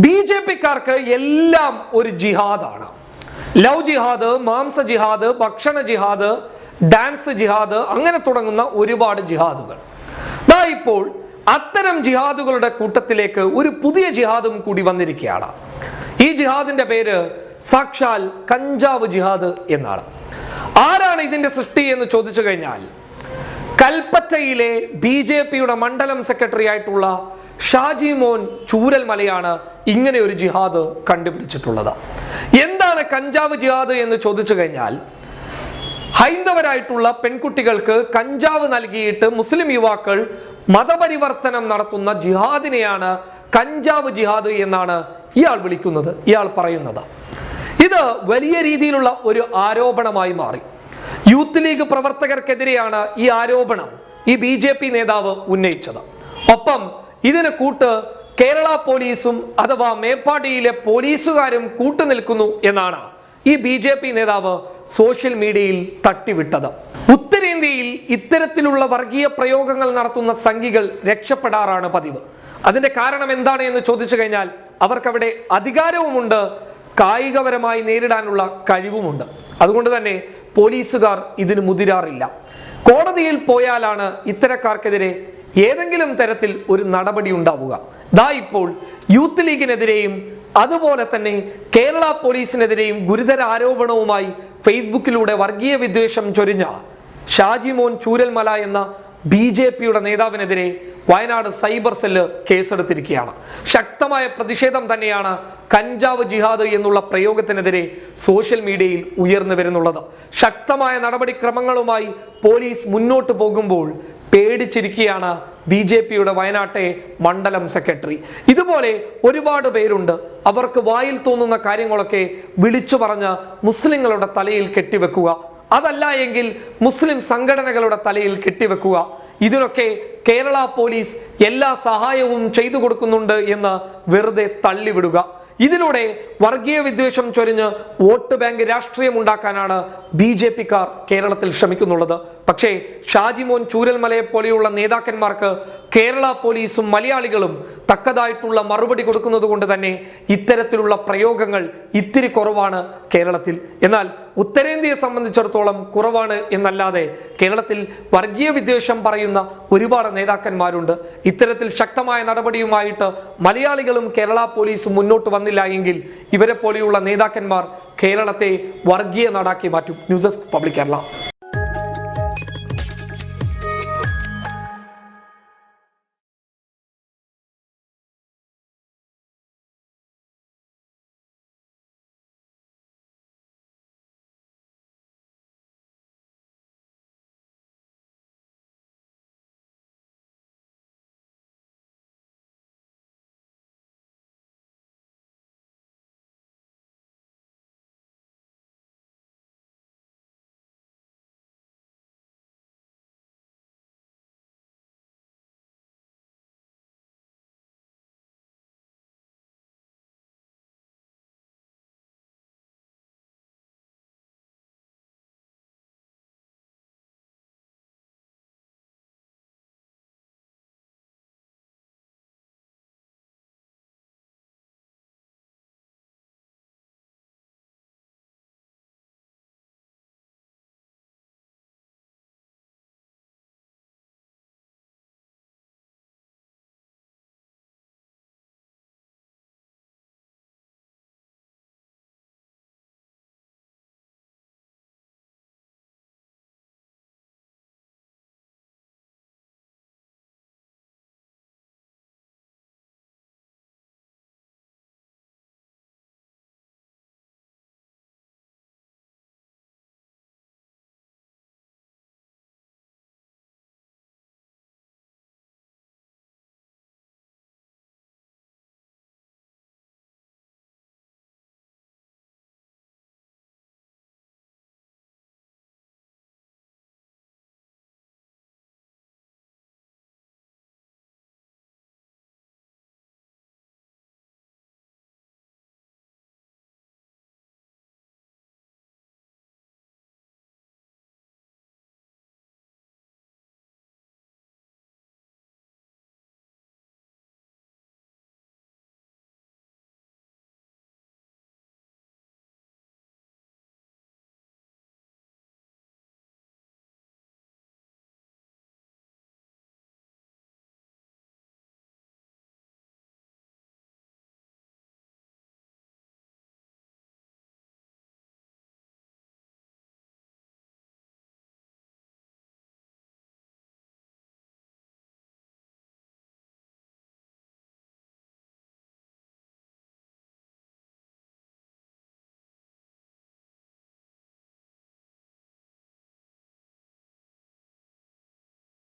B J പിക്കാർക്ക് എല്ലാം ഒരു ജിഹാദാണ്. Love ജിഹാദ് മാംസ ജിഹാദ് ഭക്ഷണ ജിഹാദ് ഡാൻസ് ജിഹാദ് അങ്ങനെ തുടങ്ങുന്ന ഒരുപാട് ജിഹാദുകൾ. ദാ ഇപ്പോൾ അത്തരം ജിഹാദുകളുടെ കൂട്ടത്തിലേക്ക് ഒരു പുതിയ ജിഹാദും കൂടി വന്നിരിക്കുകയാണ്. ഈ ജിഹാദിന്റെ പേര് സാക്ഷാൽ കഞ്ചാവ് ജിഹാദ് എന്നാണ്. ആരാണ് ഇതിന്റെ സൃഷ്ടി എന്ന് ചോദിച്ചു കഴിഞ്ഞാൽ കൽപ്പറ്റയിലെ ബി ജെ പിയുടെ മണ്ഡലം സെക്രട്ടറി ആയിട്ടുള്ള ഷാജി മോൻ ചൂരൽമലയാണ് ഇങ്ങനെ ഒരു ജിഹാദ് കണ്ടുപിടിച്ചിട്ടുള്ളത്. എന്താണ് കഞ്ചാവ് ജിഹാദ് എന്ന് ചോദിച്ചു കഴിഞ്ഞാൽ ഹൈന്ദവരായിട്ടുള്ള പെൺകുട്ടികൾക്ക് കഞ്ചാവ് നൽകിയിട്ട് മുസ്ലിം യുവാക്കൾ മതപരിവർത്തനം നടത്തുന്ന ജിഹാദിനെയാണ് കഞ്ചാവ് ജിഹാദ് എന്നാണ് ഇയാൾ വിളിക്കുന്നത് ഇയാൾ പറയുന്നത്. ഇത് വലിയ രീതിയിലുള്ള ഒരു ആരോപണമായി മാറി. യൂത്ത് ലീഗ് പ്രവർത്തകർക്കെതിരെയാണ് ഈ ആരോപണം ഈ ബി നേതാവ് ഉന്നയിച്ചത്. ഒപ്പം ഇതിന് കൂട്ട് കേരള പോലീസും അഥവാ മേപ്പാടിയിലെ പോലീസുകാരും കൂട്ടുനിൽക്കുന്നു എന്നാണ് ഈ ബി ജെ പി നേതാവ് സോഷ്യൽ മീഡിയയിൽ തട്ടിവിട്ടത്. ഉത്തരേന്ത്യയിൽ ഇത്തരത്തിലുള്ള വർഗീയ പ്രയോഗങ്ങൾ നടത്തുന്ന സംഘികൾ രക്ഷപ്പെടാറാണ് പതിവ്. അതിന്റെ കാരണം എന്താണ് എന്ന് ചോദിച്ചു കഴിഞ്ഞാൽ അവർക്കവിടെ അധികാരവുമുണ്ട് കായികപരമായി നേരിടാനുള്ള കഴിവുമുണ്ട്. അതുകൊണ്ട് തന്നെ പോലീസുകാർ ഇതിന് മുതിരാറില്ല. കോടതിയിൽ പോയാലാണ് ഇത്തരക്കാർക്കെതിരെ ഏതെങ്കിലും തരത്തിൽ ഒരു നടപടി ഉണ്ടാവുക. ദാ ഇപ്പോൾ യൂത്ത് ലീഗിനെതിരെയും അതുപോലെ തന്നെ കേരള പോലീസിനെതിരെയും ഗുരുതര ആരോപണവുമായി ഫേസ്ബുക്കിലൂടെ വർഗീയ വിദ്വേഷം ചൊരിഞ്ഞ ഷാജിമോൻ ചൂരൽമല എന്ന ബി ജെ പിയുടെ നേതാവിനെതിരെ വയനാട് സൈബർ സെല്ല് കേസെടുത്തിരിക്കുകയാണ്. ശക്തമായ പ്രതിഷേധം തന്നെയാണ് കഞ്ചാവ് ജിഹാദ് എന്നുള്ള പ്രയോഗത്തിനെതിരെ സോഷ്യൽ മീഡിയയിൽ ഉയർന്നു വരുന്നുള്ളത്. ശക്തമായ നടപടിക്രമങ്ങളുമായി പോലീസ് മുന്നോട്ട് പോകുമ്പോൾ പേടിച്ചിരിക്കുകയാണ് ബി ജെ പിയുടെ വയനാട്ടെ മണ്ഡലം സെക്രട്ടറി. ഇതുപോലെ ഒരുപാട് പേരുണ്ട്. അവർക്ക് വായിൽ തോന്നുന്ന കാര്യങ്ങളൊക്കെ വിളിച്ചു പറഞ്ഞ് മുസ്ലിങ്ങളുടെ തലയിൽ കെട്ടിവെക്കുക. അതല്ല എങ്കിൽ മുസ്ലിം സംഘടനകളുടെ തലയിൽ കെട്ടിവെക്കുക. ഇതിനൊക്കെ കേരള പോലീസ് എല്ലാ സഹായവും ചെയ്തു കൊടുക്കുന്നുണ്ട് എന്ന് വെറുതെ തള്ളിവിടുക. ഇതിലൂടെ വർഗീയ വിദ്വേഷം ചൊരിഞ്ഞ് വോട്ട് ബാങ്ക് രാഷ്ട്രീയം ഉണ്ടാക്കാനാണ് ബി ജെ പിക്കാർ കേരളത്തിൽ ശ്രമിക്കുന്നുള്ളത്. പക്ഷേ ഷാജിമോൻ ചൂരൽമലയെ പോലെയുള്ള നേതാക്കന്മാർക്ക് കേരള പോലീസും മലയാളികളും തക്കതായിട്ടുള്ള മറുപടി കൊടുക്കുന്നത് കൊണ്ട് തന്നെ ഇത്തരത്തിലുള്ള പ്രയോഗങ്ങൾ ഇത്തിരി കുറവാണ് കേരളത്തിൽ. എന്നാൽ ഉത്തരേന്ത്യയെ സംബന്ധിച്ചിടത്തോളം കുറവാണ് എന്നല്ലാതെ കേരളത്തിൽ വർഗീയ വിദ്വേഷം പറയുന്ന ഒരുപാട് നേതാക്കന്മാരുണ്ട്. ഇത്തരത്തിൽ ശക്തമായ നടപടിയുമായിട്ട് മലയാളികളും കേരള പോലീസും മുന്നോട്ട് വന്നില്ല എങ്കിൽ ഇവരെ പോലെയുള്ള നേതാക്കന്മാർ കേരളത്തെ വർഗീയ നാടാക്കി മാറ്റും. News desk public Kerala.